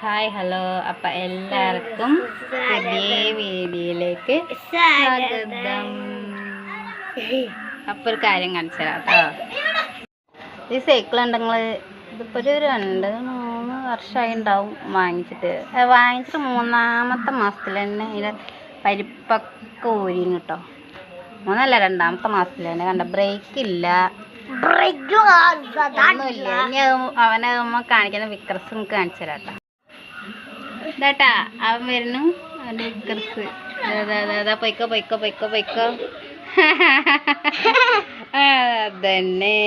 Hi hello അപ്പം എല്ലാവർക്കും പുതിയ വീഡിയോയിലേക്ക് സ്വാഗതം. അപ്പോൾ ഒരു കാര്യം കാണിച്ചു തരാം കേട്ടോ ഈ സൈക്കിൾ ഉണ്ടെങ്കിൽ ഇതിപ്പോൾ ഒരു രണ്ട് മൂന്ന് വർഷമായി ഉണ്ടാവും വാങ്ങിച്ചിട്ട്. വാങ്ങിച്ചിട്ട് മൂന്നാമത്തെ മാസത്തിൽ തന്നെ ഇതിന്റെ പരിപ്പൊക്കെ ഊരിന് കേട്ടോ മൂന്നല്ല രണ്ടാമത്തെ മാസത്തിൽ തന്നെ. കണ്ട ബ്രേക്ക് ഇല്ല. ഒന്നുമില്ല. ഇനി അവനെ കാണിക്കുന്ന വിക്രസ് നമുക്ക് കാണിച്ചു തരാം കേട്ടോ ഇതാട്ടാ അവൻ വരുന്നു. അവന്റെ വിക്രസ് അതാ പൊയ്ക്കോ പൊയ്ക്കോ പൊയ്ക്കോ പൊയ്ക്കോ. അതന്നെ.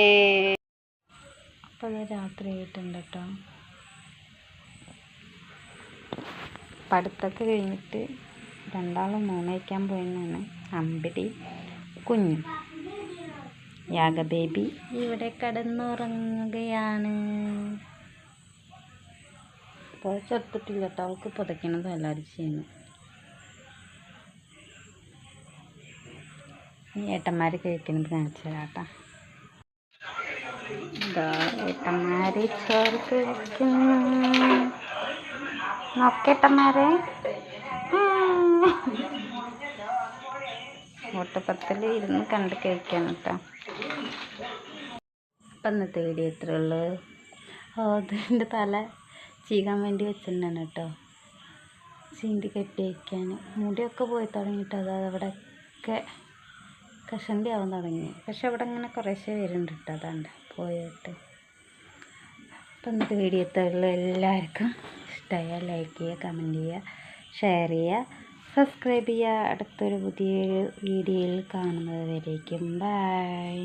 അപ്പോൾ രാത്രി ആയിട്ടുണ്ട് കേട്ടോ. പഠിത്തമൊക്കെ കഴിഞ്ഞിട്ട് രണ്ടാളും മൂന്നയക്കാൻ പോയെന്നാണ്. അമ്പിടി കുഞ്ഞു യാഗ ബേബി ഇവിടെ കിടന്നുറങ്ങുകയാണ്. പുതച്ചെടുത്തിട്ടില്ല കേട്ടോ അവൾക്ക് പുതയ്ക്കണത് ചെയ്യുന്നു. ഈ ഏട്ടന്മാർ കഴിക്കുന്നത് കാണിച്ചു തരാം കേട്ടോ ചോറ് കഴിക്കുന്നു. നോക്കേട്ടന്മാരെ ഓട്ടപ്പത്തിൽ ഇരുന്ന് കണ്ട് കഴിക്കാൻ കേട്ടോ. അപ്പം ഇന്നത്തെ വീഡിയോ എത്ര ഉള്ളു ഓ അതിന്റെ തല ചീകാൻ വേണ്ടി വെച്ചിട്ടുണ്ടാണ് കേട്ടോ. ചീന്തി കെട്ടി വയ്ക്കാൻ മുടിയൊക്കെ പോയി തുടങ്ങിയിട്ട് അത് അവിടെയൊക്കെ കഷണ്ടി ആവാൻ തുടങ്ങി. പക്ഷെ അവിടെ ഇങ്ങനെ കുറേശ്ശേ വരുന്നുണ്ട് കേട്ടോ അതാണ്ട് പോയിട്ട്. അപ്പം ഇന്നത്തെ വീഡിയോ എത്തുള്ള എല്ലാവർക്കും ഇഷ്ടമായ ലൈക്ക് ചെയ്യുക കമന്റ് ചെയ്യുക ഷെയർ ചെയ്യുക. സബ്സ്ക്രൈബ് ചെയ്യുക. അടുത്തൊരു പുതിയൊരു വീഡിയോയിൽ കാണുന്നത് വരേക്കും. ബൈ